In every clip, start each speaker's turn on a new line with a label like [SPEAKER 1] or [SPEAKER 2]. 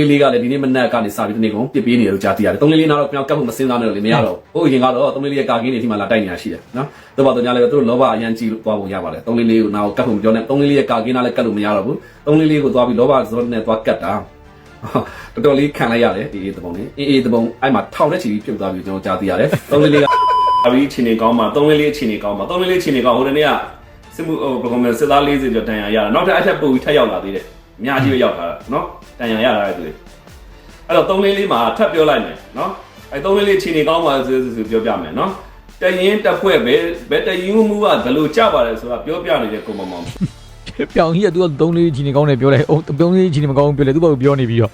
[SPEAKER 1] လေးလေးကလည်းဒီနေ့မနက်ကနေစပြီးဒီနေ့ကုန်ပြစ်ပေးနေတယ်လို့ကြားသိရတယ်။သုံးလေးလေးနားတော့ကျွန်တော်ကတ်ဖို့မစင်းစားနဲ့လို့လည်းမရတော့ဘူး။ဟိုအရင်ကတော့သုံးလေးလေးရဲ့ကာကင်းတွေဒီမှာလာတိုက်နေတာရှိတယ်နော်။တော့ဘာတော့ညာလည်းသူတို့လောဘအရန်ကြီးလို့သွားပုံရပါတယ်။သုံးလေးလေးကိုနားကိုကတ်ဖို့မပြောနဲ့။သုံးလေးလေးရဲ့ကာကင်းနားလည်းကတ်လို့မရတော့ဘူး။သုံးလေးလေးကိုသွားပြီးလောဘဇောနဲ့သွားကတ်တာ။တော်တော်လေးခံလိုက်ရတယ်ဒီအေးတပုံလေး။အေးအေးတပုံအဲ့မှာထောင်တဲ့ချီပြီးပြုတ်သွားပြီးကျွန်တော်ကြားသိရတယ်။သုံးလေးလေးကအပြီးချင်းနေကောင်းမှာသုံးလေးလေးချင်းနေကောင်းမှာသုံးလေးလေးချင်းနေကောင်းဟိုတနေ့ကစစ်မှုဟိုဘယ်ကောင်မစစ်သား40ကျော်တန်ရာရတာနောက်ထပ်အထက်ပို့ပြီးထပ်ရောက်လာသေးတယ် အများကြီးပဲရောက်လာတာနော်တန်ရာရတာတဲ့သူတွေအဲ့တော့သုံးလေးလေးမှာထပ်ပြောလိုက်မယ်နော်အဲ့သုံးလေးလေးချင်းနေကောင်းမှာဆိုဆိုပြောပြမယ်နော်တရင်တက်ဖွဲ့ပဲဘယ်တရင်မှုကဘယ်လိုကြပါလဲဆိုတာပြောပြနေတဲ့ကိုမမောင်
[SPEAKER 2] ပြောင်ကြီးကသူကသုံးလေးချီနေကောင်းတယ်ပြောလိုက်အိုးသုံးလေးချီနေမကောင်းဘူးပြောလိုက်သူ့ဘာကိုပြောနေပြီးတော့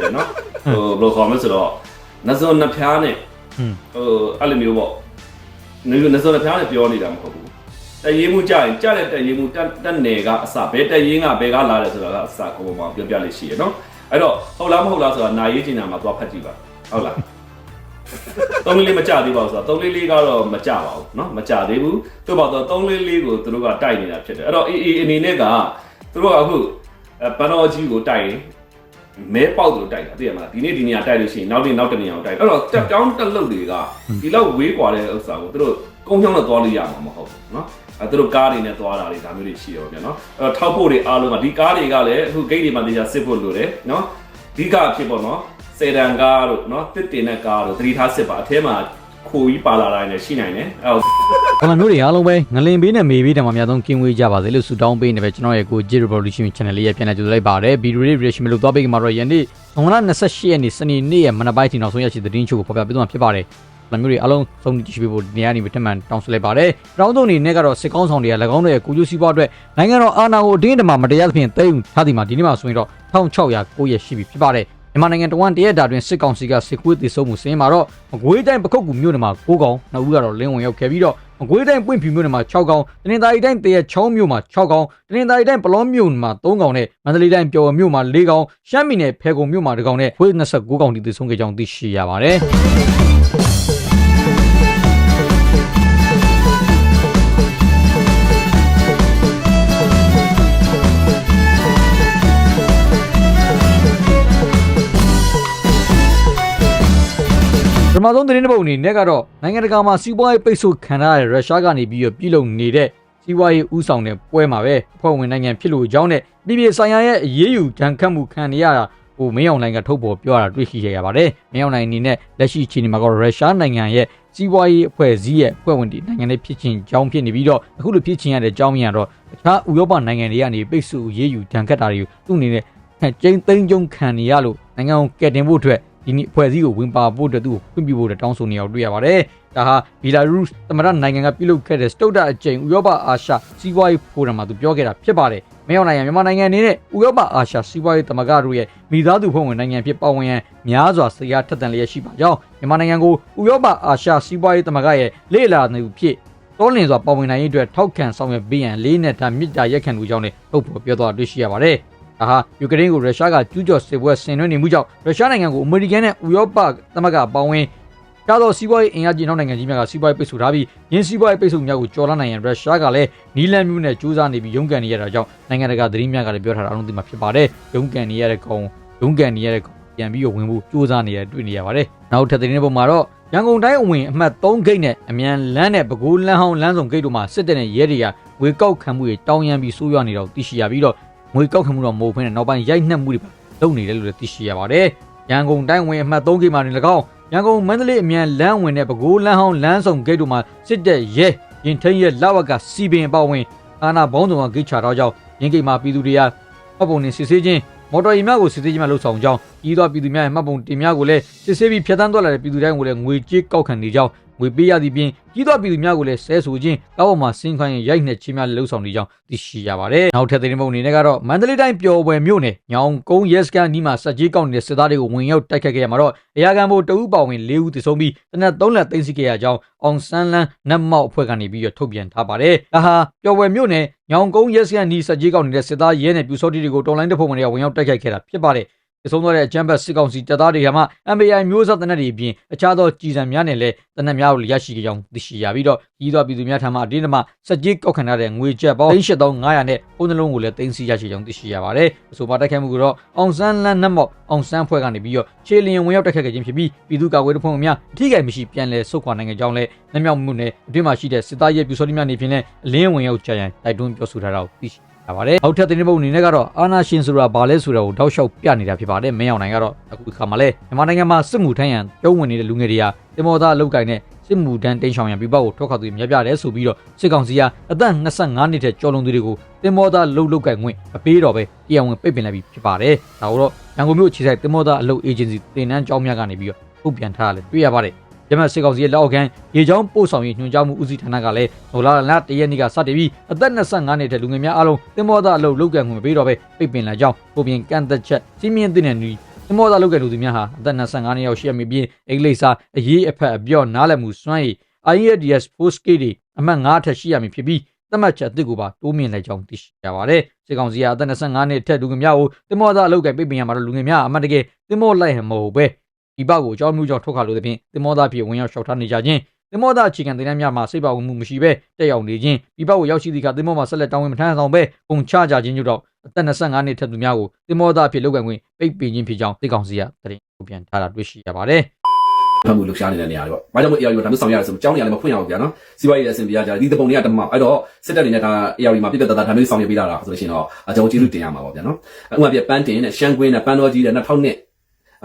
[SPEAKER 1] တယ်နော်ဟိုဘယ်လိုခေါ်မလဲဆိုတော့နဇွန်နှဖျားနဲ့
[SPEAKER 2] ဟွန်း
[SPEAKER 1] ဟိုအဲ့လိုမျိုးပေါ့နေနဇွန်နှဖျားနဲ့ပြောနေတာမဟုတ်ဘူး တရင်မှုကြရင်ကြတဲ့တရင်မှုတက်တက်နယ်ကအစဘယ်တရင်ကဘယ်ကလာတယ်ဆိုတာကအစကိုမမောင်ပြောပြလေးရှိရနော်အဲ့တော့ဟုတ်လားမဟုတ်လားဆိုတာနာရေးချင်တာမှာသွားဖတ်ကြည့်ပါဟုတ်လား သုံးလေးလေးမကြသေးပါဘူးဆိုတော့သုံးလေးလေးကတော့မကြပါဘူးเนาะမကြသေးဘူးသူ့ဘာတော့သုံးလေးလေးကိုသူတို့ကတိုက်နေတာဖြစ်တယ်အဲ့တော့အေးအေးအနေနဲ့ကသူတို့ကအခုအဲပန်တော်ကြီးကိုတိုက်ရင်မဲပေါက်သူတိုက်တာသိရမလားဒီနေ့ဒီနေ့ကတိုက်လို့ရှိရင်နောက်နေ့နောက်တစ်နေ့အောင်တိုက်အဲ့တော့တက်တောင်းတက်လုတ်တွေကဒီလောက်ဝေးกว่าတဲ့ဥစ္စာကိုသူတို့ကုန်းချောင်းနဲ့သွားလို့ရမှာမဟုတ်ဘူးเนาะ အဲသူတို့ကားတွေနဲ့သွားတာတွေဒါမျိုးတွေရှိရောဗျာနော်အဲထောက်ဖို့တွေအားလုံးကဒီကားတွေကလည်းအခုဂိတ်တွေမှာတရားစစ်ဖို့လိုတယ်နော်ဒီကအဖြစ်ပေါ့နော်စေတန်ကားတို့နော်တစ်တင်တဲ့ကားတို့သတိထားစစ်ပါအထဲမှာခိုကြီးပါလာတိုင်းလည်းရှိနိုင်တယ်အဲခ
[SPEAKER 2] လာမျိုးတွေအားလုံးပဲငလင်ပေးနဲ့မေပေးတံမှာအများဆုံးကင်းဝေးကြပါစေလို့ဆုတောင်းပေးနေပဲကျွန်တော်ရဲ့ကို G Revolution Channel လေးရဲ့ပြန်လည်ကြိုဆိုလိုက်ပါတယ်ဗီဒီယိုလေး reaction လို့သွားပေးကြမှာတော့ယနေ့ဇွန်လ28ရက်နေ့စနေနေ့ရဲ့မနက်ပိုင်းအချိန်နောက်ဆုံးရရှိသတင်းချို့ကိုဖော်ပြပေးသွားမှာဖြစ်ပါတယ် ဒါမျိုးတွေအလုံးစုံကြည့်ပေးဖို့နေရာနေပြီးထမှန်တောင်းဆိုလိုက်ပါတယ်။တောင်းဆိုအနေနဲ့ကတော့စစ်ကောင်းဆောင်တွေက၎င်းတို့ရဲ့ကိုကျူးစီးပွားအတွက်နိုင်ငံတော်အာဏာကိုအတင်းအဓမ္မမတရားသဖြင့်သိမ်းယူထားသည်မှာဒီနေ့မှာဆိုရင်တော့1609ရက်ရှိပြီဖြစ်ပါတယ်။မြန်မာနိုင်ငံတဝမ်းတရက်တာတွင်စစ်ကောင်စီကစစ်ကွေးတည်ဆုံမှုဆင်းမှာတော့မကွေးတိုင်းပခုတ်ကူမြို့နယ်မှာ9ကောင်၊နောက်ဦးကတော့လင်းဝင်ရောက်ခဲ့ပြီးတော့မကွေးတိုင်းပွင့်ဖြူမြို့နယ်မှာ6ကောင်၊တနင်္သာရီတိုင်းတရက်ချောင်းမြို့မှာ6ကောင်၊တနင်္သာရီတိုင်းပလောမြို့မှာ3ကောင်နဲ့မန္တလေးတိုင်းပျော်ဝမြို့မှာ4ကောင်၊ရှမ်းပြည်နယ်ဖယ်ခုံမြို့မှာ2ကောင်နဲ့ခွေး29ကောင်တည်ဆုံခဲ့ကြောင်းသိရှိရပါတယ်။ မဆုံးသတင်းတစ်ပုဒ်အနေနဲ့ကတော့နိုင်ငံတကာမှာစီးပွားရေးပိတ်ဆို့ခံရတဲ့ရုရှားကနေပြီးတော့ပြည်လုံနေတဲ့စီးပွားရေးဥဆောင်တဲ့ပွဲမှာပဲအဖွဲ့ဝင်နိုင်ငံဖြစ်လို့အကြောင်းနဲ့ပြည်ပြည်ဆိုင်ရာရဲ့အရေးယူကြံခတ်မှုခံရတာဟိုမင်းအောင်လိုင်ကထုတ်ပေါ်ပြောတာတွေ့ရှိရပါတယ်မင်းအောင်လိုင်အနေနဲ့လက်ရှိအခြေအနေမှာကတော့ရုရှားနိုင်ငံရဲ့စီးပွားရေးအဖွဲ့အစည်းရဲ့အဖွဲ့ဝင်တွေနိုင်ငံတွေဖြစ်ချင်းကြောင်းဖြစ်နေပြီးတော့အခုလိုဖြစ်ချင်းရတဲ့အကြောင်းမြန်ကတော့တခြားဥရောပနိုင်ငံတွေကနေပိတ်ဆို့အရေးယူကြံခတ်တာတွေကိုသူ့အနေနဲ့ကျင်းသိမ်းကျုံခံနေရလို့နိုင်ငံကိုကယ်တင်ဖို့အတွက် ဒီနေ့အဖွဲ့အစည်းကိုဝင်ပါဖို့အတွက်သူ့ကိုခွင့်ပြုဖို့အတွက်တောင်းဆိုနေအောင်တွေ့ရပါတယ်။ဒါဟာဘီလာရုစ်သမ္မတနိုင်ငံကပြုလုပ်ခဲ့တဲ့စတုဒ္ဒအကြိမ်ဥရောပအာရှစီးပွားရေးဖိုရမ်မှာသူပြောခဲ့တာဖြစ်ပါတယ်။မင်းအောင်နိုင်ငံမြန်မာနိုင်ငံအနေနဲ့ဥရောပအာရှစီးပွားရေးသမဂ္ဂတို့ရဲ့မိသားစုဖွဲ့ဝင်နိုင်ငံဖြစ်ပါဝင်ရန်များစွာစရာထက်သန်လျက်ရှိပါကြောင်းမြန်မာနိုင်ငံကိုဥရောပအာရှစီးပွားရေးသမဂ္ဂရဲ့လေ့လာနေဖြစ်တောလင်စွာပါဝင်နိုင်ရေးအတွက်ထောက်ခံဆောင်ရွက်ပေးရန်လေးနဲ့ထားမြစ်တာရက်ခံလူကြောင်းနဲ့ထုတ်ဖော်ပြောသွားတွေ့ရှိရပါတယ်။ ဒါဟာယူကရိန်းကိုရုရှားကကျူးကျော်စစ်ပွဲဆင်နွှဲနေမှုကြောင့်ရုရှားနိုင်ငံကိုအမေရိကန်နဲ့ဥရောပသမဂ္ဂပေါင်းဝင်ကားသောစီးပွားရေးအင်အားကြီးနောက်နိုင်ငံကြီးများကစီးပွားရေးပိတ်ဆို့ထားပြီးယင်းစီးပွားရေးပိတ်ဆို့များကိုကျော်လွှားနိုင်ရန်ရုရှားကလည်းနီလန်မျိုးနဲ့စူးစမ်းနေပြီးရုန်းကန်နေရတာကြောင့်နိုင်ငံတကာသတင်းများကလည်းပြောထားတာအလုံးသိမှာဖြစ်ပါတယ်ရုန်းကန်နေရတဲ့ကောင်ရုန်းကန်နေရတဲ့ကောင်ပြန်ပြီးတော့ဝင်ဖို့စူးစမ်းနေရတွေ့နေရပါတယ်နောက်ထပ်သတင်းပုံမှာတော့ရန်ကုန်တိုင်းအဝင်အမှတ်3ဂိတ်နဲ့အမြန်လမ်းနဲ့ပဲခူးလမ်းဟောင်းလမ်းဆောင်ဂိတ်တို့မှာစစ်တပ်နဲ့ရဲတွေကဝေကောက်ခံမှုတွေတောင်းရမ်းပြီးဆိုးရွားနေတော့သိရှိရပြီးတော့ ငွေကောက်ခံမှုတော့မဟုတ်ဘဲနဲ့နောက်ပိုင်းရိုက်နှက်မှုတွေပါလုပ်နေတယ်လို့လည်းသိရှိရပါတယ်။ရန်ကုန်တိုင်းဝင်အမှတ်3ဂိတ်မှာနေ၎င်းရန်ကုန်မန္တလေးအမြန်လမ်းဝင်တဲ့ပဲခူးလမ်းဟောင်းလမ်းဆောင်ဂိတ်တို့မှာစစ်တပ်ရဲရင်ထင်းရဲလာဝကစီပင်အပေါဝင်အာနာဘောင်းဆောင်ကဂိတ်ချတော့ကြောင်းရင်းဂိတ်မှာပြည်သူတွေကမှတ်ပုံတင်စစ်ဆေးခြင်းမော်တော်ယာဉ်များကိုစစ်ဆေးခြင်းမှလှုပ်ဆောင်ကြောင်းဤသောပြည်သူများရဲ့မှတ်ပုံတင်များကိုလည်းစစ်ဆေးပြီးဖျက်ဆီးသွားလာတဲ့ပြည်သူတိုင်းကိုလည်းငွေကြေးကောက်ခံနေကြောင်း ငွေပေးရသည့်ပြင်ကြီးသောပြည်သူများကိုလည်းဆဲဆိုခြင်းကောက်ပေါ်မှာဆင်းခိုင်းရင်ရိုက်နှက်ခြင်းများလှုပ်ဆောင်နေကြောင်းသိရှိရပါတယ်။နောက်ထပ်သတင်းပုံအနေနဲ့ကတော့မန္တလေးတိုင်းပျော်ပွဲမြို့နယ်ညောင်ကုန်းရဲစခန်းနီးမှာစက်ကြီးကောက်နေတဲ့စစ်သားတွေကိုဝင်ရောက်တိုက်ခတ်ခဲ့ရမှာတော့အရာခံဘို့တအူးပါဝင်၄ဦးသေဆုံးပြီးတနက်၃လက်သိမ်းဆီးခဲ့ရကြောင်းအောင်ဆန်းလန်းနတ်မောက်အဖွဲ့ကနေပြီးတော့ထုတ်ပြန်ထားပါတယ်။ဒါဟာပျော်ပွဲမြို့နယ်ညောင်ကုန်းရဲစခန်းနီးစက်ကြီးကောက်နေတဲ့စစ်သားရဲနဲ့ပြူစောတိတွေကိုတော်လိုင်းတပ်ဖွဲ့ဝင်တွေကဝင်ရောက်တိုက်ခိုက်ခဲ့တာဖြစ်ပါတယ် ဆုံးသွားတဲ့အကြမ်းဖက်စစ်ကောင်စီတပ်သားတွေကမှ MBI မျိုးစားတနက်တွေအပြင်အခြားသောကြီးစံများနဲ့လည်းတနက်များကိုရရှိကြောင်းသိရှိရပြီးတော့ကြီးသွားပြည်သူများထံမှအတင်းအဓမ္မစက်ကြီးကောက်ခံထားတဲ့ငွေကျပ်ပေါင်း3500နဲ့ပုံနှလုံးကိုလည်းတင်စီရရှိကြောင်းသိရှိရပါတယ်။အဆိုပါတိုက်ခိုက်မှုကတော့အောင်ဆန်းလန်းနတ်မော့အောင်ဆန်းဖွဲ့ကနေပြီးတော့ခြေလျင်ဝင်ရောက်တိုက်ခိုက်ခဲ့ခြင်းဖြစ်ပြီးပြည်သူ့ကာကွယ်ရေးတပ်ဖွဲ့များအထိကိမရှိပြန်လည်ဆုတ်ခွာနိုင်ကြကြောင်းလည်းနက်မြောက်မှုနဲ့အတွင်းမှာရှိတဲ့စစ်သားရဲပြူစောတိများနေဖြင့်လည်းအလင်းဝင်ရောက်ကြရန်တိုက်တွန်းပြောဆိုထားတာကိုသိရှိ ရပါတယ်။အောက်ထပ်သတင်းပုတ်အနေနဲ့ကတော့အာနာရှင်ဆိုတာဘာလဲဆိုတာကိုတောက်လျှောက်ပြနေတာဖြစ်ပါတယ်။မင်းအောင်နိုင်ကတော့အခုခါမှလဲမြန်မာနိုင်ငံမှာစစ်မှုထမ်းရန်ပြုံးဝင်နေတဲ့လူငယ်တွေဟာတင်မောသားအလုတ်ကိုင်းနဲ့စစ်မှုထမ်းတင်းရှောင်ရန်ပြပကိုထွက်ခွာသူတွေများပြားတယ်ဆိုပြီးတော့စစ်ကောင်စီကအသက်25နှစ်ထက်ကျော်လွန်သူတွေကိုတင်မောသားလှုပ်လှုပ်ကိုင်ခွင့်အပေးတော်ပဲတရားဝင်ပိတ်ပင်လိုက်ပြီးဖြစ်ပါတယ်။ဒါကိုတော့ရန်ကုန်မြို့ခြေဆိုင်တင်မောသားအလုတ်အေဂျင်စီတင်နန်းကျောင်းများကနေပြီးတော့ထုတ်ပြန်ထားတာလည်းတွေ့ရပါတယ်။ ရမတ်စစ်ကောင်စီရဲ့လက်အောက်ခံရေချောင်းပို့ဆောင်ရေးညွှန်ကြားမှုဦးစီးဌာနကလည်းဒေါ်လာလတရက်နေ့ကစတင်ပြီးအသက်25နှစ်ထက်လူငယ်များအားလုံးတင်မောသားအလုတ်လောက်ကန်ခွင့်မပေးတော့ပဲပိတ်ပင်လာကြောင်းပုံပြင်ကန့်သက်ချက်စီးမြင့်တဲ့နယ်နီတင်မောသားလောက်ကန်လူသူများဟာအသက်25နှစ်ရောက်ရှိရမည်ပြီးအင်္ဂလိပ်စာအရေးအဖက်အပြော့နားလည်မှုစွမ်းရည် IELTS post K တွေအမှတ်9ထက်ရှိရမည်ဖြစ်ပြီးသတ်မှတ်ချက်အသစ်ကိုပါတိုးမြင့်လိုက်ကြောင်းသိရှိရပါတယ်။စစ်ကောင်စီကအသက်25နှစ်ထက်လူငယ်များကိုတင်မောသားအလုတ်ကန်ပိတ်ပင်ရမှာတော့လူငယ်များအမှတ်တကယ်တင်မောလိုက်ဟန်မဟုတ်ပဲ ဒီဘက်ကိုအကြောင်းမျိုးကြောင့်ထုတ်ခါလို့တဲ့ဖြင့်တင်မောသားဖြစ်ဝင်ရောက်လျှောက်ထားနေကြခြင်းတင်မောသားအခြေခံတင်တဲ့များမှာစိတ်ပါဝင်မှုမရှိဘဲတက်ရောက်နေခြင်းဒီဘက်ကိုရောက်ရှိသည့်အခါတင်မောမှာဆက်လက်တောင်းဝင်မထမ်းဆောင်ဘဲပုံချကြခြင်းတို့တော့အသက်25နှစ်ထက်သူများကိုတင်မောသားဖြစ်လောက်ကန်ခွင့်ပိတ်ပင်ခြင်းဖြစ်ကြောင်းသိကောင်စီကသတင်းထုတ်ပြန်ထားတာတွေ့ရှိရပါတယ်
[SPEAKER 1] ဖတ်မှုလှူရှားနေတဲ့နေရာတွေပေါ့။ဘာကြောင့်မို့ AR ကိုဒါမျိုးဆောင်ရတယ်ဆိုတော့ကျောင်းနေရာလည်းမဖွင့်ရအောင်ဗျာနော်။စီးပွားရေးလည်းအဆင်ပြေရကြတယ်။ဒီတပုံတွေကတမအဲ့တော့စစ်တပ်တွေနဲ့ဒါ AR မှာပြည့်ပြတ်သားသားဒါမျိုးဆောင်ရပေးတာလားဆိုလို့ရှိရင်တော့အကြောင်းကျေးဇူးတင်ရမှာပေါ့ဗျာနော်။ဥပမာပြပန်းတင်နဲ့ရှမ်းကွင်းနဲ့ပန်းတော်ကြီးတဲ့2000နှစ်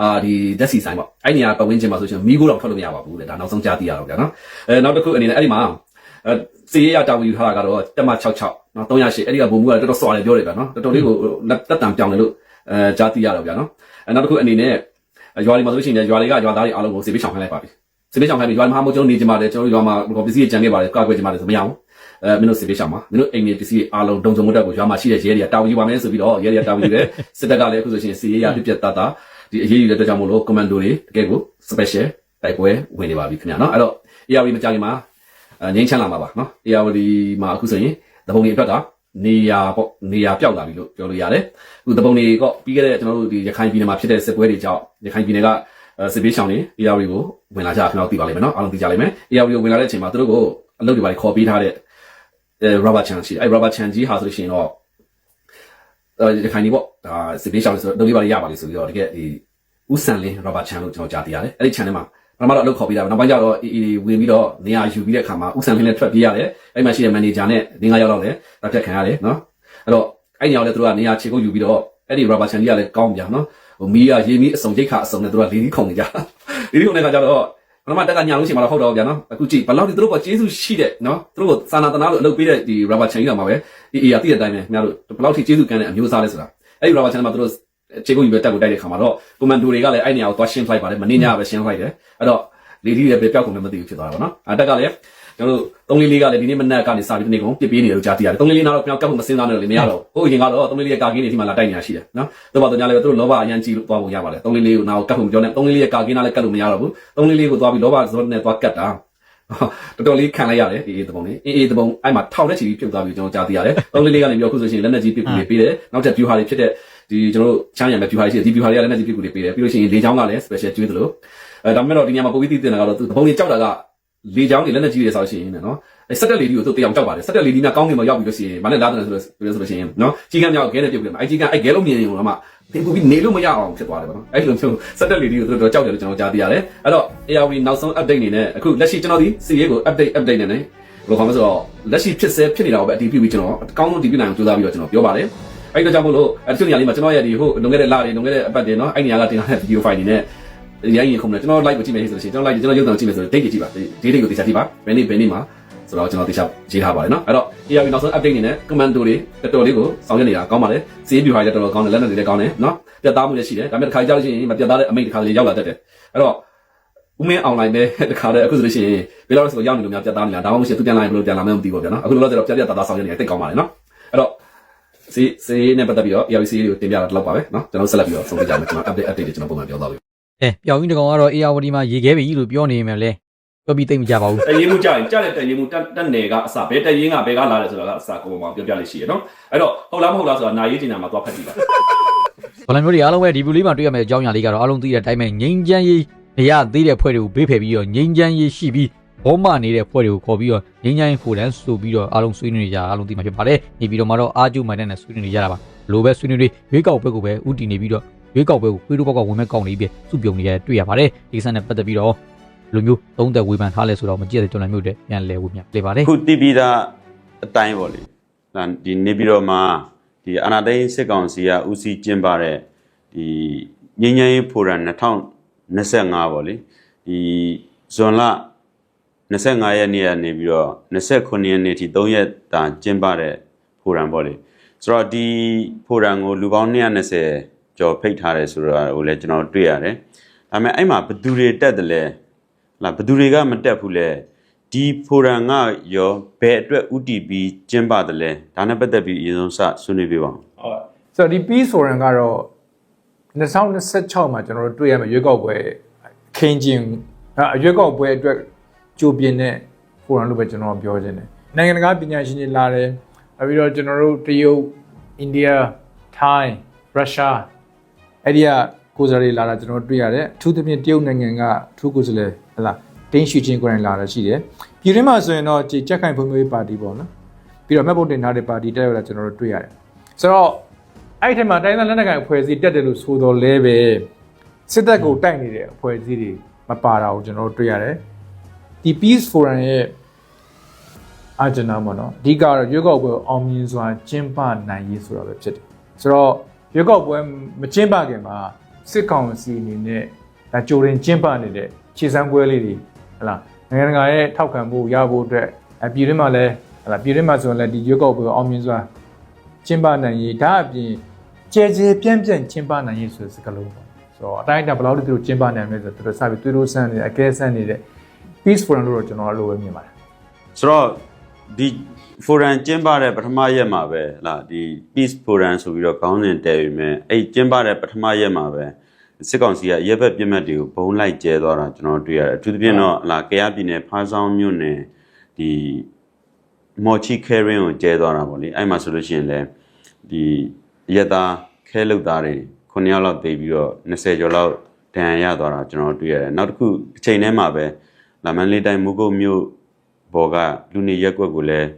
[SPEAKER 1] အာဒီဓာတ်စီဆိုင်ပေါ့အဲ့နေရာပတ်ဝန်းကျင်မှာဆိုရှင်မီးကိုတော့ထွက်လို့မရပါဘူးလေဒါနောက်ဆုံးကြားသိရတော့ဗျာနော်အဲနောက်တစ်ခုအနေနဲ့အဲ့ဒီမှာအဲစီရရတာဝန်ယူထားတာကတော့တက်မ66နော်308အဲ့ဒီကဘုံမှုကတော်တော်စွာတယ်ပြောတယ်ဗျာနော်တော်တော်လေးကိုတက်တံပြောင်းတယ်လို့အဲကြားသိရတော့ဗျာနော်အဲနောက်တစ်ခုအနေနဲ့ရွာတွေမှာဆိုလို့ရှိရင်ရွာတွေကရွာသားတွေအားလုံးကိုစေပေးချောင်ခိုင်းလိုက်ပါပြီစေပေးချောင်ခိုင်းပြီးရွာမှာမဟုတ်ကျွန်တော်နေကြပါတယ်ကျွန်တော်ရွာမှာပစ္စည်းတွေကြံခဲ့ပါတယ်ကောက်ွယ်ကြပါတယ်ဆိုမရအောင်အဲမင်းတို့စေပေးချောင်ပါမင်းတို့အိမ်တွေပစ္စည်းအားလုံးဒုံစုံမတက်ကိုရွာမှာရှိတဲ့ရဲတွေကတာဝန်ယူပါမယ်ဆိုပြီးတော့ရဲတွေကတာဝန်ယူတယ်စစ်တပ်ကလည်းအခုဆိုရှင်စီရရပြပြတတ်တာ ဒီအရေးယူတဲ့အတွက်ကြောင့်မို့လို့ commando တွေတကယ်ကို special တိုက်ပွဲဝင်နေပါပြီခင်ဗျာနော်အဲ့တော့ ARD မကြခင်မှာငင်းချမ်းလာမှာပါနော် ARD မှာအခုဆိုရင်တပုံတွေအတွက်ကနေရာပေါ့နေရာပျောက်လာပြီလို့ပြောလို့ရတယ်အခုတပုံတွေကပြီးခဲ့တဲ့ကျွန်တော်တို့ဒီရခိုင်ပြည်နယ်မှာဖြစ်တဲ့စစ်ပွဲတွေကြောင့်ရခိုင်ပြည်နယ်ကစစ်ပေးဆောင်တွေ ARD ကိုဝင်လာကြခင်ဗျာသိပါလိမ့်မယ်နော်အားလုံးသိကြလိမ့်မယ် ARD ကိုဝင်လာတဲ့အချိန်မှာသူတို့ကိုအလုပ်တွေပါခေါ်ပေးထားတဲ့အဲ rubber chan ရှိတယ်အဲ rubber chan ကြီးဟာဆိုလို့ရှိရင်တော့အဲ ရခိုင်ဒီပေါ့ဒါစစ်ပေးဆောင်ဆိုတော့လုပ်လေးပါရပါလိမ့်ဆိုပြီးတော့တကယ်ဒီဦးဆန်လင်း rubber chan လို့ကျွန်တော်ကြားသိရတယ်အဲ့ဒီ chan ထဲမှာပထမတော့အလုပ်ခေါ်ပေးတာပဲနောက်ပိုင်းကျတော့အေးအေးဝင်ပြီးတော့နေရာယူပြီးတဲ့အခါမှာဦးဆန်လင်းလည်းထွက်ပြေးရတယ်အဲ့မှာရှိတဲ့ manager နဲ့၄၅ယောက်လောက်လည်းတက်ဖြတ်ခံရတယ်နော်အဲ့တော့အဲ့ညောင်လည်းသူတို့ကနေရာခြေကုပ်ယူပြီးတော့အဲ့ဒီ rubber chan ကြီးကလည်းကောင်းပြန်နော်ဟိုမီးကရေးမီးအစုံချိတ်ခါအစုံနဲ့သူတို့ကလီလီခုံနေကြလီလီခုံနေတဲ့ခါကျတော့ ပထမတက်ကညာလို့ရှိမှတော့ဟုတ်တော့ဗျာနော်အခုကြည့်ဘလောက်ဒီသူတို့ကကျေးဇူးရှိတဲ့နော်သူတို့ကစာနာတနာလို့အလုပ်ပေးတဲ့ဒီ rubber chain တော့မှာပဲအေးအေးရသိတဲ့အတိုင်းပဲများတို့ဘလောက်ထိကျေးဇူးကမ်းတဲ့အမျိုးအစားလဲဆိုတာအဲ့ဒီ rubber chain မှာသူတို့ခြေကုပ်ယူပဲတက်ကိုတိုက်တဲ့ခါမှာတော့ကွန်မန်ဒိုတွေကလည်းအဲ့နေရာကိုသွားရှင်းလိုက်ပါတယ်မနေညပဲရှင်းလိုက်တယ်အဲ့တော့ လေဒီလည်းပဲပျောက်ကုန်လည်းမသိဘူးဖြစ်သွားတာပေါ့နော်အတက်ကလည်းကျွန်တော်တို့3လေးလေးကလည်းဒီနေ့မနက်ကနေစပြီးဒီနေ့ကုန်ပြစ်ပေးနေတယ်လို့ကြားသိရတယ်3လေးလေးနောက်တော့ပြောင်းကပ်ဖို့မစင်းစားနဲ့လေမရတော့ဟိုအရင်ကတော့3လေးလေးရဲ့ကာကင်းတွေဒီမှာလာတိုက်နေတာရှိတယ်နော်တို့ပါတော့ညာလည်းသူတို့လောဘအရန်ကြည့်လို့သွားဖို့ရပါတယ်3လေးလေးကိုနောက်ကပ်ဖို့မပြောနဲ့3လေးလေးရဲ့ကာကင်းနားလည်းကပ်လို့မရတော့ဘူး3လေးလေးကိုသွားပြီးလောဘဇောနဲ့သွားကပ်တာတော်တော်လေးခံလိုက်ရတယ်အေးအေးတပုံလေးအေးအေးတပုံအဲ့မှာထောက်တဲ့ချီပြီးပြုတ်သွားပြီးကျွန်တော်ကြားသိရတယ်3လေးလေးကနေပြီးတော့အခုဆိုရှင်လက်နက်ကြီးပစ်ကူတွေပေးတယ်နောက်ထပ် view ဟာတွေဖြစ်တဲ့ဒီကျွန်တော်တို့ချမ်းရံမဲ့ view ဟာတွေရှိတယ်ဒီ view ဟာတွေကလက်နက်ကြီးပစ်ကူတွေပေးတယ်ပြီးလို့ရှိရင်လေချောင်းကလည်း special ကျွေးသလို အဲဒါပေမဲ့တော့ဒီညမှာပိုပြီးသိတင်တာကတော့သူတပုံလေးကြောက်တာကလေချောင်းတွေလက်နက်ကြီးတွေဆိုလို့ရှိရင်နော်အဲစက်တက်လေဒီကိုသူတရားကြောက်ပါတယ်စက်တက်လေဒီကကောင်းကင်မှာရောက်ပြီးလို့ရှိရင်မနဲ့လာတယ်ဆိုလို့ဆိုလို့ရှိရင်နော်ကြီးကန်းမြောက်ခဲနဲ့ပြုတ်ပြတယ်အဲကြီးကန်းအဲခဲလုံးမြင်ရင်တော့မှတင်ပူပြီးနေလို့မရအောင်ဖြစ်သွားတယ်ပေါ့နော်အဲ့လိုမျိုးစက်တက်လေဒီကိုသူတို့ကြောက်တယ်လို့ကျွန်တော်ကြားသိရတယ်အဲ့တော့ ARV နောက်ဆုံး update အနေနဲ့အခုလက်ရှိကျွန်တော်ဒီစီရေးကို update update နေနေဘယ်လိုခေါ်မလဲဆိုတော့လက်ရှိဖြစ်စေဖြစ်နေတာကိုပဲအတည်ပြုပြီးကျွန်တော်အကောင်းဆုံးတည်ပြုနိုင်အောင်ကြိုးစားပြီးတော့ကျွန်တော်ပြောပါတယ်အဲ့တော့ကြောင့်မို့လို့အဲ့ဒီနေရာလေးမှာကျွန်တော်ရဲ့ဒီဟိုလွန်ခဲ့တဲ့လတွေလွန်ခဲ့တဲ့အပတ်တွေနော်အဲ့နေရာကတင်လာတဲ့ video file တွေနဲ့ ရိုင်းရင်ခုံတယ်ကျွန်တော် live ကိုကြည့်မယ်ဆိုလို့ရှိရင်ကျွန်တော် live ကျွန်တော်ရုပ်သံကြည့်မယ်ဆိုတော့ date ကြည့်ပါ date ကိုတေချာကြည့်ပါဘယ်နေ့ဘယ်နေ့မှာဆိုတော့ကျွန်တော်တေချာရေးထားပါတယ်နော်အဲ့တော့ ARV နောက်ဆုံး update အနေနဲ့ commando တွေတော်တော်လေးကိုစောင့်ရနေတာကောင်းပါတယ်စီးပြူဟာလည်းတော်တော်ကောင်းတယ်လက်နက်တွေလည်းကောင်းတယ်နော်ပြတ်သားမှုလည်းရှိတယ်ဒါပေမဲ့တစ်ခါကြောက်လို့ရှိရင်မပြတ်သားတဲ့အမိတ်တစ်ခါလေးရောက်လာတတ်တယ်အဲ့တော့ဦးမင်း online ပဲတခါတည်းအခုဆိုလို့ရှိရင်ဘယ်လိုလဲဆိုတော့ရောက်နေလို့များပြတ်သားနေလားဒါမှမဟုတ်ရှင်သူပြန်လာရင်ဘယ်လိုပြန်လာမလဲမသိဘူးဗျာနော်အခုလောလောဆယ်တော့ပြတ်ပြတ်သားသားဆောင်ရနေတယ်တိတ်ကောင်းပါလေနော်အဲ့တော့စီစီနဲ့ပတ်သက်ပြီးတော့ ARV စီကိုတင်ပြတာတလောက်ပါပဲနော်ကျွန်တော်ဆက်လက်ပြီးတော့ဆုံးဖြတ်ကြမယ်ကျွန်တော် update update တွေကျွန်တော်ပုံမှန်ပြောသွားပြီ
[SPEAKER 2] အဲပြောင်းကြီးတကောင်ကတော့ ARD မှာရေခဲပြီလို့ပြောနေမှလဲပြောပြီးသိမ့်မကြပါဘူး
[SPEAKER 1] တရင်မှုကြရင်ကြတဲ့တရင်မှုတက်တက်နယ်ကအစဘယ်တရင်ကဘယ်ကလာတယ်ဆိုတာကအစကိုပုံမှာပြောပြလို့ရှိရနော်အဲ့တော့ဟုတ်လားမဟုတ်လားဆိုတာနာရေးချင်တာမှာသွားဖတ်ကြည့်ပါ
[SPEAKER 2] ဘာလို့မျိုးတွေအားလုံးပဲဒီဗီဒီယိုလေးမှာတွေ့ရမယ့်အကြောင်းအရာလေးကတော့အားလုံးသိတဲ့အတိုင်းပဲငိမ့်ချမ်းရေးနေရသေးတဲ့ဖွဲ့တွေကိုဘေးဖယ်ပြီးတော့ငိမ့်ချမ်းရေးရှိပြီးဘောမနေတဲ့ဖွဲ့တွေကိုခေါ်ပြီးတော့ငိမ့်ချမ်းရေးဖိုလန်ဆိုပြီးတော့အားလုံးဆွေးနွေးနေကြအားလုံးသိမှာဖြစ်ပါတယ်နေပြီးတော့မှတော့အာကျုမိုင်နဲ့ဆွေးနွေးနေကြတာပါလိုပဲဆွေးနွေးတွေရွေးကောက်ပွဲကိုပဲဥတီနေပြီးတော့ ရွေးကောက်ပွဲကိုခွေးတို့ဘောက်ကဝင်မဲ့ကောင်းနေပြီးစုပြုံနေရတွေ့ရပါတယ်ဒီကစားနဲ့ပတ်သက်ပြီးတော့လူမျိုးသုံးသက်ဝေဖန်ထားလဲဆိုတော့မကြည့်တဲ့ကျွန်တော်မျိုးတွေပြန်လဲဝင်ပြန်လေပါတယ်
[SPEAKER 3] ခုတည်ပြီးသားအတိုင်းပေါ့လေဒါဒီနေပြည်တော်မှာဒီအာနာသိန်းစစ်ကောင်စီကဦးစီးကျင်းပတဲ့ဒီငញ្ញရေးဖိုရမ်2025ပေါ့လေဒီဇွန်လ25ရက်နေ့ကနေပြီးတော့29ရက်နေ့ထိ3ရက်တာကျင်းပတဲ့ဖိုရမ်ပေါ့လေဆိုတော့ဒီဖိုရမ်ကိုလူပေါင်း220 ကျော်ဖိတ်ထားတယ်ဆိုတော့ဟိုလည်းကျွန်တော်တွေ့ရတယ်ဒါပေမဲ့အဲ့မှာဘယ်သူတွေတက်တယ်လဲလားဘယ်သူတွေကမတက်ဘူးလဲဒီဖိုရမ်ကရောဘယ်အတွက်ဥတီပြီးကျင်းပါတယ်လဲဒါနဲ့ပတ်သက်ပြီးအရင်ဆုံးစဆွေးနွေးပြပါဦး
[SPEAKER 4] ဟုတ်ဆိုတော့ဒီ peace forum ကတော့2026မှာကျွန်တော်တို့တွေ့ရမယ့်ရွေးကောက်ပွဲခင်းကျင်းအရွေးကောက်ပွဲအတွက်ကြိုပြင်တဲ့ forum လို့ပဲကျွန်တော်ပြောချင်တယ်နိုင်ငံတကာပညာရှင်တွေလာတယ်နောက်ပြီးတော့ကျွန်တော်တို့တရုတ်အိန္ဒိယထိုင်းရုရှား အဲ့ဒီကကိုယ်စားလှယ်လာတာကျွန်တော်တို့တွေ့ရတယ်အထူးသဖြင့်တရုတ်နိုင်ငံကထူးကိုယ်စားလှယ်ဟလာတင်းရှူချင်းကိုယ်တိုင်လာတာရှိတယ်ပြည်တွင်းမှာဆိုရင်တော့ကြက်ခိုင်ဖွံ့ဖြိုးရေးပါတီပေါ့နော်ပြီးတော့မှတ်ပုံတင်ထားတဲ့ပါတီတက်ရောက်လာကျွန်တော်တို့တွေ့ရတယ်ဆိုတော့အဲ့ဒီထဲမှာတိုင်းသားလက်နက်ကိုင်အဖွဲ့အစည်းတက်တယ်လို့ဆိုတော့လဲပဲစစ်တပ်ကိုတိုက်နေတဲ့အဖွဲ့အစည်းတွေမပါတာကိုကျွန်တော်တို့တွေ့ရတယ်ဒီ Peace Forum ရဲ့အာဂျန်နာပေါ့နော်အဓိကတော့ရွေးကောက်ပွဲကိုအောင်မြင်စွာကျင်းပနိုင်ရေးဆိုတာပဲဖြစ်တယ်ဆိုတော့ ရွေးကောက်ပွဲမကျင်းပခင်မှာစစ်ကောင်စီအနေနဲ့ဒါကြိုတင်ကျင်းပနေတဲ့ခြေစမ်းပွဲလေးတွေဟလာနိုင်ငံတကာရဲ့ထောက်ခံမှုရဖို့အတွက်အပြည်တွင်းမှာလည်းဟလာပြည်တွင်းမှာဆိုရင်လည်းဒီရွေးကောက်ပွဲကိုအောင်မြင်စွာကျင်းပနိုင်ရေးဒါအပြင်ကြဲကြဲပြန့်ပြန့်ကျင်းပနိုင်ရေးဆိုတဲ့စကားလုံးပေါ့ဆိုတော့အတိုင်းအတာဘယ်လောက်ထိသူတို့ကျင်းပနိုင်မလဲဆိုတော့သူတို့စပြီးသွေးတို့ဆန်းနေတယ်အကဲဆန်းနေတဲ့ peace forum လို့တော့ကျွန်တော်အဲ့လိုပဲမြင်ပါတယ်
[SPEAKER 3] ဆိုတော့ ဒီဖိုရမ်ကျင်းပတဲ့ပထမရက်မှာပဲဟလာဒီ peace forum ဆိုပြီးတော့ခေါင်းစဉ်တည်ပြီးမယ်အဲ့ကျင်းပတဲ့ပထမရက်မှာပဲစစ်ကောင်စီကရက်ဘက်ပြစ်မှတ်တွေကိုဘုံလိုက်ကျဲသွားတာကျွန်တော်တွေ့ရတယ်အထူးသဖြင့်တော့ဟလာကရားပြည်နယ်ဖားဆောင်မြို့နယ်ဒီမော်ချီခဲရင်ကိုကျဲသွားတာပေါ့လေအဲ့မှာဆိုလို့ရှိရင်လည်းဒီရက်သားခဲလုတ်သားတွေ9ယောက်လောက်တေးပြီးတော့20ကျော်လောက်ဒဏ်ရာရသွားတာကျွန်တော်တွေ့ရတယ်နောက်တစ်ခုအချိန်ထဲမှာပဲလာမန်လေးတိုင်းမုကုတ်မြို့ ဘော်ကလူနေရက်ကွက်ကိုလည်း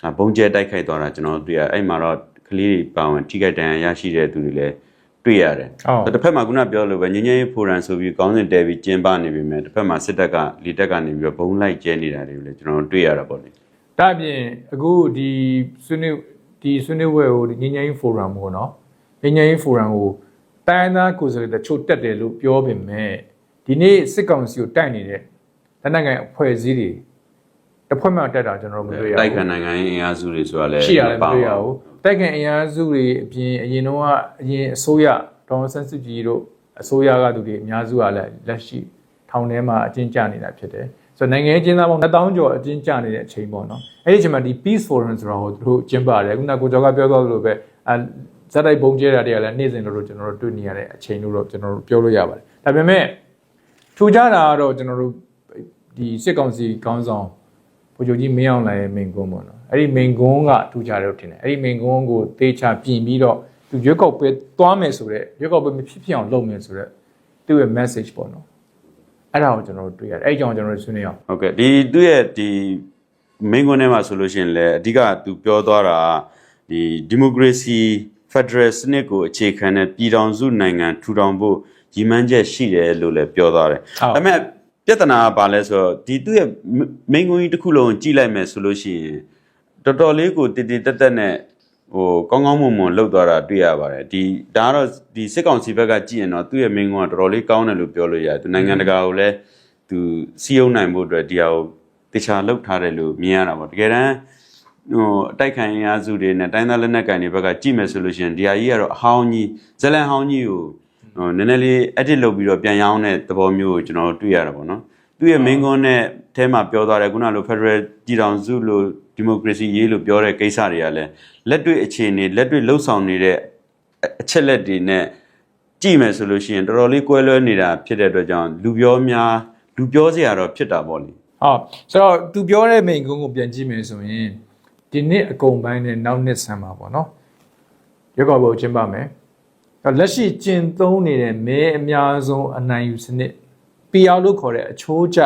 [SPEAKER 3] ဒါဘုံကျဲတိုက်ခိုက်သွားတာကျွန်တော်တွေ့ရအဲ့မှာတော့ကလေးတွေပါဝင်ထိခိုက်ဒဏ်ရာရရှိတဲ့သူတွေလည်းတွေ့ရတယ်
[SPEAKER 4] ဟုတ်
[SPEAKER 3] တစ်ဖက်မှာခုနပြောလို့ပဲငញ្ញရေးဖိုရမ်ဆိုပြီးကောင်းစဉ်တဲပြီးကျင်းပနေပြီမဲ့တစ်ဖက်မှာစစ်တပ်ကလေတပ်ကနေပြီးတော့ဘုံလိုက်ကျဲနေတာတွေကိုလည်းကျွန်တော်တွေ့ရတာပေါ့လေ
[SPEAKER 4] ဒါအပြင်အခုဒီဆွေးနွေးဒီဆွေးနွေးပွဲကိုဒီငញ្ញရင် forum ကိုနော်ငញ្ញရင် forum ကိုတိုင်းသားကိုယ်စားလှယ်တချို့တက်တယ်လို့ပြောပေမဲ့ဒီနေ့စစ်ကောင်စီကိုတိုက်နေတဲ့လက်နက်ကိုင်အဖွဲ့အစည်းတွေ တစ်ဖွဲ့မှတက်တာကျွန်တော်တို့မတွေ့ရဘူး
[SPEAKER 3] တိုက်ခံနိုင်ငံရေးအင်အားစုတွေဆိုတာလည်း
[SPEAKER 4] ရှိရတယ်မတွေ့ရ
[SPEAKER 3] ပါ
[SPEAKER 4] ဘူးတိုက်ကန်အင်အားစုတွေအပြင်အရင်တော့ကအရင်အစိုးရဒေါ်အောင်ဆန်းစုကြည်တို့အစိုးရကသူတွေအများစုကလည်းလက်ရှိထောင်ထဲမှာအကျဉ်းကျနေတာဖြစ်တယ်ဆိုတော့နိုင်ငံရေးကျင်းသားပေါင်း1000ကျော်အကျဉ်းကျနေတဲ့အချိန်ပေါ့နော်အဲ့ဒီအချိန်မှာဒီ peace forum ဆိုတော့သူတို့ကျင်းပါတယ်ခုနကကိုကျော်ကပြောသွားသလိုပဲအဲဇက်တိုက်ပုံကျဲတာတွေကလည်းနေ့စဉ်လိုလိုကျွန်တော်တို့တွေ့နေရတဲ့အချိန်လို့တော့ကျွန်တော်တို့ပြောလို့ရပါတယ်ဒါပေမဲ့ထူကြတာကတော့ကျွန်တော်တို့ဒီစစ်ကောင်စီခေါင်းဆောင် ဗိုလ်ချုပ်ကြီးမင်းအောင်လှိုင်ရဲ့မိန်ကွန်းပေါ့နော်အဲ့ဒီမိန်ကွန်းကထူကြတယ်လို့ထင်တယ်အဲ့ဒီမိန်ကွန်းကိုတေချာပြင်ပြီးတော့သူရွက်ကောက်ပွဲသွားမယ်ဆိုတော့ရွက်ကောက်ပွဲမဖြစ်ဖြစ်အောင်လုပ်မယ်ဆိုတော့သူ့ရဲ့ message ပေါ့နော်အဲ့ဒါကိုကျွန်တော်တို့တွေ့ရတယ်အဲ့ဒီကြောင့်ကျွန်တော်တို့ဆွေးနွေးအောင်
[SPEAKER 3] ဟုတ်ကဲ့ဒီသူ့ရဲ့ဒီမိန်ခွန်းထဲမှာဆိုလို့ရှိရင်လည်းအဓိကသူပြောသွားတာဒီဒီမိုကရေစီဖက်ဒရယ်စနစ်ကိုအခြေခံတဲ့ပြည်ထောင်စုနိုင်ငံထူထောင်ဖို့ရည်မှန်းချက်ရှိတယ်လို့လည်းပြောသွားတယ်
[SPEAKER 4] ဟုတ်
[SPEAKER 3] ဒါပေမဲ့ ပြဿနာကဘာလဲဆိုတော့ဒီသူ့ရဲ့မိန်ခွန်းကြီးတစ်ခုလုံးကိုကြည့်လိုက်မယ်ဆိုလို့ရှိရင်တော်တော်လေးကိုတည်တည်တက်တက်နဲ့ဟိုကောင်းကောင်းမွန်မွန်လှုပ်သွားတာတွေ့ရပါတယ်ဒီဒါကတော့ဒီစစ်ကောင်စီဘက်ကကြည့်ရင်တော့သူ့ရဲ့မိန်ခွန်းကတော်တော်လေးကောင်းတယ်လို့ပြောလို့ရတယ်သူနိုင်ငံတကာကိုလည်းသူစီယုံနိုင်ဖို့အတွက်ဒီဟာကိုတခြားလှုပ်ထားတယ်လို့မြင်ရတာပေါ့တကယ်တမ်းဟိုအတိုက်ခိုင်အင်အားစုတွေနဲ့တိုင်းသားလက်နက်ကိုင်တွေဘက်ကကြည့်မယ်ဆိုလို့ရှိရင်ဒီဟာကြီးကတော့အဟောင်းကြီးဇလန်ဟောင်းကြီးကိုဟို နည်းနည်းလေး edit လုပ်ပြီးတော့ပြန်ရောင်းတဲ့သဘောမျိုးကိုကျွန်တော်တို့တွေ့ရတာပေါ့နော်သူ့ရဲ့ main ကွန်းနဲ့အဲမှာပြောသွားတယ်ခုနလို Federal ပြည်ထောင်စုလို့ democracy ရေးလို့ပြောတဲ့ကိစ္စတွေကလည်းလက်တွေ့အခြေအနေလက်တွေ့လှုပ်ဆောင်နေတဲ့အချက်လက်တွေနဲ့ကြည့်မယ်ဆိုလို့ရှိရင်တော်တော်လေးကွဲလွဲနေတာဖြစ်တဲ့အတွက်ကြောင့်လူပြောများလူပြောစရာတော့ဖြစ်တာပေါ့လေ
[SPEAKER 4] ဟုတ်ဆိုတော့သူပြောတဲ့မိန်ကုန်းကိုပြန်ကြည့်မယ်ဆိုရင်ဒီနှစ်အကုန်ပိုင်းနဲ့နောက်နှစ်ဆန်းမှာပေါ့နော်ရွက်ကောက်ပွဲကိုကျင်းပမယ် အဲ့တော့လက်ရှိကျင့်သုံးနေတဲ့မဲအများဆုံးအနိုင်ယူစနစ် PR လို့ခေါ်တဲ့အချိုးကျ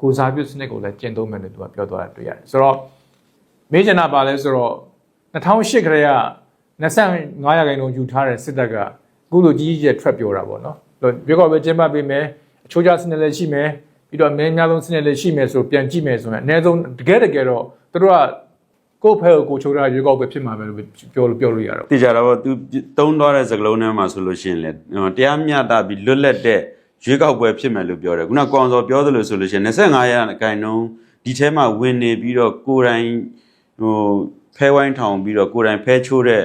[SPEAKER 4] ကိုစားပြုစနစ်ကိုလည်းကျင့်သုံးမယ်လို့သူကပြောသွားတာတွေ့ရတယ်ဆိုတော့မေးချင်တာပါလဲဆိုတော့2008ခရဲက25ရာခိုင်နှုန်းယူထားတဲ့စစ်တပ်ကအခုလိုကြီးကြီးကျယ်ထွက်ပြောတာပေါ့နော်ရွက်ကောက်ပွဲကျင်းပပေးမယ်အချိုးကျစနစ်လည်းရှိမယ်ပြီးတော့မင်းများဆုံးစနစ်လေးရှိမယ်ဆိုပြန်ကြည့်မယ်ဆိုရင်အနည်းဆုံးတကယ်တကယ်တော့သူတို့က ကိုယ့်ဖက်ကိုကိုချိုးတာရွေးကောက်ပဲဖြစ်မှာပဲလို့ပြောလို့ပြောလို့ရတော့
[SPEAKER 3] သိကြတာပေါ့သူတုံးသွားတဲ့စကလုံးထဲမှာဆိုလို့ရှိရင်လေဟိုတရားမျှတပြီးလွတ်လပ်တဲ့ရွေးကောက်ပွဲဖြစ်မယ်လို့ပြောတယ်ခုနကောင်စောပြောသလိုဆိုလို့ရှိရင်25ရာခိုင်နှုန်းဒီထဲမှာဝင်နေပြီးတော့ကိုယ်တိုင်ဟိုဖဲဝိုင်းထောင်ပြီးတော့ကိုယ်တိုင်ဖဲချိုးတဲ့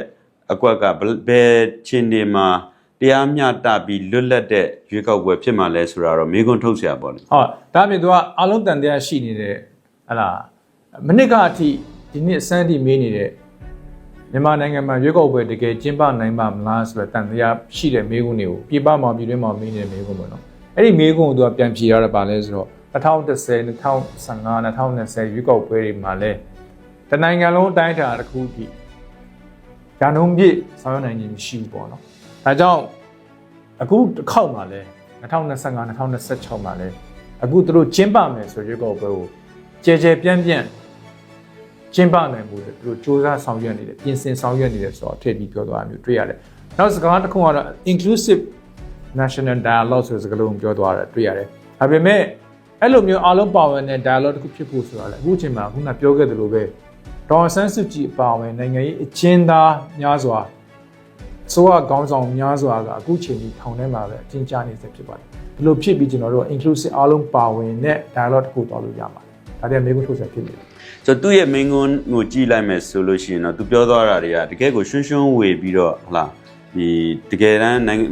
[SPEAKER 3] အကွက်ကဘယ်ဘယ်ချင်းတွေမှာတရားမျှတပြီးလွတ်လပ်တဲ့ရွေးကောက်ပွဲဖြစ်မှာလဲဆိုတာတော့မေးခွန်းထုတ်เสียပါလေ
[SPEAKER 4] ဟုတ်ဒါပြင်သူကအလုံးတန်တရားရှိနေတဲ့ဟလာမနစ်ကအထိ ဒီနှစ်အစမ်းအထိမေးနေတဲ့မြန်မာနိုင်ငံမှာရွေးကောက်ပွဲတကယ်ကျင်းပနိုင်ပါမလားဆိုတော့တန်တရားရှိတဲ့မေးခွန်းတွေကိုပြပမှာပြည်တွင်းမှာမေးနေတဲ့မေးခွန်းပေါ့နော်အဲ့ဒီမေးခွန်းကိုသူကပြန်ဖြေရတာပါလဲဆိုတော့2010 2015 2020ရွေးကောက်ပွဲတွေမှာလဲတနိုင်ငံလုံးအတိုင်းအတာတစ်ခုအထိရန်ကုန်ပြည့်ဆောင်ရွက်နိုင်ခြင်းမရှိဘူးပေါ့နော်။ဒါကြောင့်အခုတစ်ခေါက်မှာလဲ2025 2026မှာလဲအခုသူတို့ကျင်းပမယ်ဆိုရွေးကောက်ပွဲကိုကြဲကြဲပြန့်ပြန့် ကျင်းပနိုင်မှုသူတို့စ조사ဆောင်ရွက်နေတယ်ပြင်ဆင်ဆောင်ရွက်နေတယ်ဆိုတော့ထည့်ပြီးပြောသွားတာမျိုးတွေ့ရတယ်။နောက်စကားတစ်ခုကတော့ inclusive national dialogue ဆိုတဲ့စကားလုံးကိုပြောသွားတာတွေ့ရတယ်။ဒါပေမဲ့အဲ့လိုမျိုးအားလုံးပါဝင်တဲ့ dialogue တစ်ခုဖြစ်ဖို့ဆိုတာလေအခုချိန်မှာခုနပြောခဲ့သလိုပဲဒေါ်ဆန်းစုကြည်အပါဝင်နိုင်ငံရေးအကျဉ်းသားများစွာဆိုရခေါင်းဆောင်များစွာကအခုချိန်ကြီးထောင်ထဲမှာပဲအကျဉ်းချနေစေဖြစ်ပါတယ်ဒီလိုဖြစ်ပြီးကျွန်တော်တို့ inclusive အားလုံးပါဝင်တဲ့ dialogue တစ်ခုတော်လို့ရပါတယ် ဒါတည်းမေးခွန်းထုတ်ဆက်ဖြစ်နေတယ်
[SPEAKER 3] ဆိုတော့သူ့ရဲ့ main ကွန်းကိုကြည့်လိုက်မယ်ဆိုလို့ရှိရင်တော့သူပြောသွားတာတွေကတကယ်ကိုရွှွန်းရွှွန်းဝေပြီးတော့ဟလာဒီတကယ်တမ်းနိုင်ငံ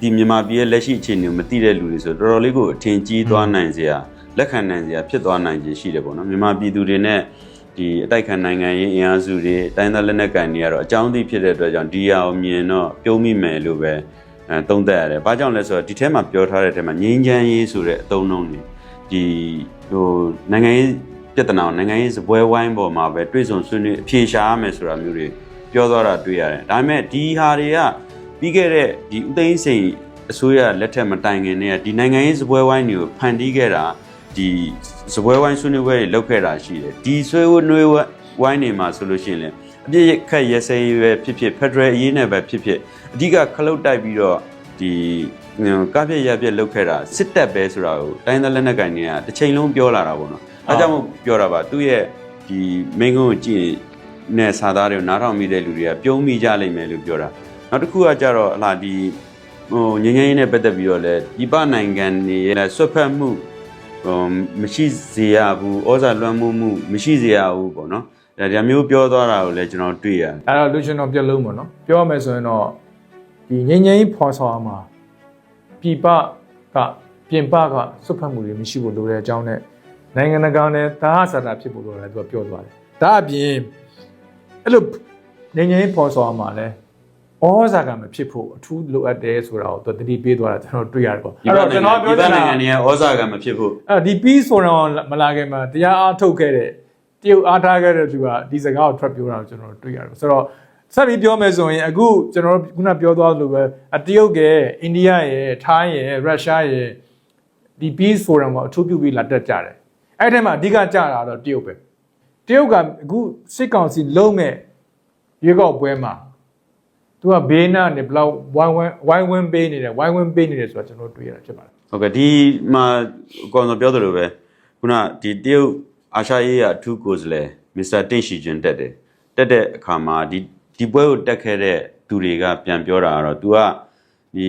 [SPEAKER 3] ဒီမြန်မာပြည်ရဲ့လက်ရှိအခြေအနေကိုမသိတဲ့လူတွေဆိုတော့တော်တော်လေးကိုအထင်ကြီးသွားနိုင်စရာလက်ခံနိုင်စရာဖြစ်သွားနိုင်ခြင်းရှိတယ်ပေါ့နော်မြန်မာပြည်သူတွေနဲ့ဒီအတိုက်ခံနိုင်ငံရေးအင်အားစုတွေတိုင်းသားလက်နက်ကန်တွေကတော့အကြောင်းသိဖြစ်တဲ့အတွက်ကြောင့်ဒီဟာကိုမြင်တော့ပြုံးမိမယ်လို့ပဲအဲသုံးသပ်ရတယ်။ဘာကြောင့်လဲဆိုတော့ဒီထဲမှာပြောထားတဲ့ထဲမှာငြိမ်းချမ်းရေးဆိုတဲ့အသုံးအနှုန်းတွေဒီ ဟိုနိုင်ငံရေးပြဿနာကိုနိုင်ငံရေးစပွဲဝိုင်းပေါ်မှာပဲတွေ့ဆုံဆွေးနွေးအဖြေရှာရမယ်ဆိုတာမျိုးတွေပြောသွားတာတွေ့ရတယ်။ဒါပေမဲ့ဒီဟာတွေကပြီးခဲ့တဲ့ဒီဥသိမ်းစိန်အစိုးရလက်ထက်မတိုင်ခင်တည်းကဒီနိုင်ငံရေးစပွဲဝိုင်းတွေကိုဖန်တီးခဲ့တာဒီစပွဲဝိုင်းဆွေးနွေးပွဲတွေလုပ်ခဲ့တာရှိတယ်။ဒီဆွေးနွေးဝိုင်းတွေမှာဆိုလို့ရှိရင်လည်းအပြည့်ခက်ရဲစဲရဲပဲဖြစ်ဖြစ်ဖက်ဒရယ်အရေးနဲ့ပဲဖြစ်ဖြစ်အဓိကခလုတ်တိုက်ပြီးတော့ ဒီကပြည့်ရပြည့်လုပ်ခဲ့တာစစ်တပ်ပဲဆိုတာကိုတိုင်းသားလက်နက်ကိုင်တွေကတစ်ချိန်လုံးပြောလာတာပေါ့နော်။အဲကြောင့်မို့ပြောတာပါသူ့ရဲ့ဒီမိန်းကုန်းကိုကြည့်နဲ့စာသားတွေကိုနားထောင်မိတဲ့လူတွေကပြုံးမိကြလိမ့်မယ်လို့ပြောတာ။နောက်တစ်ခုကကြတော့အလားဒီဟိုငញ្ញင်းနဲ့ပတ်သက်ပြီးတော့လဲဒီပနိုင်ငံတွေရဲ့ဆွတ်ဖက်မှုဟိုမရှိစေရဘူးဩဇာလွှမ်းမိုးမှုမရှိစေရဘူးပေါ့နော်ဒါဒါမျိုးပြောသွားတာကိုလည်းကျွန်တော်တွေ့ရတယ်
[SPEAKER 4] အဲ့တော့လူရှင်တော်ပြက်လုံးပေါ့နော်ပြောရမယ်ဆိုရင်တော့ ဒီငြိမ်းငြိမ်းဖော်ဆောင်မှာပြည်ပကပြင်ပကစွပ်ဖက်မှုတွေမရှိဘူးလို့တဲ့အကြောင်းနဲ့နိုင်ငံတကာနဲ့တာဟာဆန္ဒဖြစ်ဖို့လိုတယ်သူကပြောသွားတယ်။ဒါအပြင်အဲ့လိုငြိမ်းငြိမ်းဖော်ဆောင်မှာလည်းဩဇာကမဖြစ်ဖို့အထူးလိုအပ်တယ်ဆိုတာကိုသူတတိပေးသွားတာကျွန်တော်တွေ့ရတယ်ပေါ့
[SPEAKER 3] အဲ့တော့ကျွန်တော်ပြောတဲ့နိုင်ငံတွေကဩဇာကမဖြစ်ဖို့
[SPEAKER 4] အဲ့ဒီ peace ဆိုတော့မလာခင်မှာတရားအားထုတ်ခဲ့တဲ့တရုတ်အားထားခဲ့တဲ့သူကဒီစကားကိုထွက်ပြောတာကိုကျွန်တော်တွေ့ရတယ်ဆိုတော့ ဆက်ပြီးပြောမယ်ဆိုရင်အခုကျွန်တော်တို့ခုနပြောသွားသလိုပဲအတရုတ်ကအိန္ဒိယရဲ့ထိုင်းရဲ့ရုရှားရဲ့ဒီ peace forum ကိုအထူးပြုပြီးလာတက်ကြတယ်အဲ့ဒီထဲမှာအဓိကကြတာတော့တရုတ်ပဲတရုတ်ကအခုစစ်ကောင်စီလုံးမဲ့ရွေးကောက်ပွဲမှာသူကဘေးနားနဲ့ဘလောက်ဝိုင်းဝန်းဝိုင်းဝန်းပေးနေတယ်ဝိုင်းဝန်းပေးနေတယ်ဆိုတာကျွန်တော်တွေ့ရတာဖြစ်ပါတယ်
[SPEAKER 3] ဟုတ်ကဲ့ဒီမှာကောင်းတော့ပြောသလိုပဲခုနဒီတရုတ်အာရှရေးရအထူးကိုယ်စားလှယ်မစ္စတာတင့်ရှီဂျွန်တက်တယ်တက်တဲ့အခါမှာဒီ ဒီပွဲကိုတက်ခဲ့တဲ့သူတွေကပြန်ပြောတာကတော့ तू ကဒီ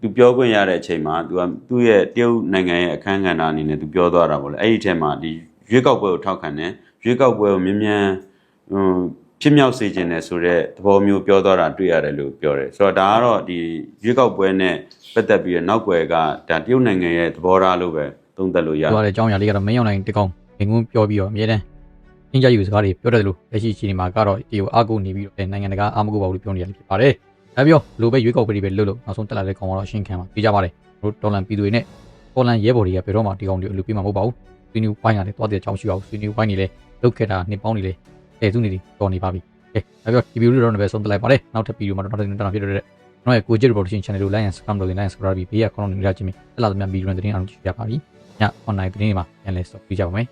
[SPEAKER 3] သူပြောခွင့်ရတဲ့အချိန်မှာ तू ကသူ့ရဲ့တရုတ်နိုင်ငံရဲ့အခမ်းကဏ္ဍအနေနဲ့ तू ပြောသွားတာပေါ့လေအဲ့ဒီထဲမှာဒီရွေးကောက်ပွဲကိုထောက်ခံတယ်ရွေးကောက်ပွဲကိုမြ мян ဟိုဖြစ်မြောက်စေခြင်းနဲ့ဆိုတော့သဘောမျိုးပြောသွားတာတွေ့ရတယ်လို့ပြောတယ်ဆိုတော့ဒါကတော့ဒီရွေးကောက်ပွဲနဲ့ပတ်သက်ပြီးတော့နောက်ွယ်ကဒါတရုတ်နိုင်ငံရဲ့သဘောထားလို့ပဲသုံးသပ်လို့ရ
[SPEAKER 2] ပြောရတဲ့အကြောင်းအရာလေးကတော့မင်းအောင်နိုင်တကောင်ငင်ငုံပြောပြီးတော့အမြဲတမ်း အင်းကြယူစကားတွေပြောတတ်တယ်လို့လက်ရှိအချိန်ဒီမှာကတော့ဒီကိုအားကိုနေပြီးတော့နိုင်ငံတကာအားမကိုပါဘူးလို့ပြောနေရတယ်ဖြစ်ပါတယ်။ဒါပြောလိုပဲရွေးကောက်ပွဲတွေပဲလှုပ်လို့နောက်ဆုံးတက်လာတဲ့ကောင်ကတော့ရှင်းခံမှာပြကြပါတယ်။တို့ဒေါ်လန်ပြည်သူတွေနဲ့ပေါ်လန်ရဲဘော်တွေကဘယ်တော့မှဒီကောင်တွေအလူပေးမှာမဟုတ်ပါဘူး။ဆွေးနွေးဝိုင်းရတယ်သွားတဲ့အကြောင်းရှိအောင်ဆွေးနွေးဝိုင်းနေလဲလုပ်ခဲ့တာနှစ်ပေါင်းနေလဲတဲစုနေတယ်တော်နေပါပြီကဲဒါပြောဒီဗီဒီယိုလေးတော့လည်းပဲဆုံးသတ်လိုက်ပါတယ်နောက်ထပ်ဗီဒီယိုမှာတော့နောက်ထပ်တင်ပြဖြစ်တဲ့ကျွန်တော်ရဲ့ကိုကြည့် reportation channel ကို like and subscribe လုပ်ရင် like and subscribe ပြီးဘေးက comment နေကြချင်းပြီအဲ့လာသမီးဗီဒီယိုနဲ့တင်အောင်ကြည့်ရပါပြီည online တင်မှာပြန်လဲဆော့ပြကြပါမယ်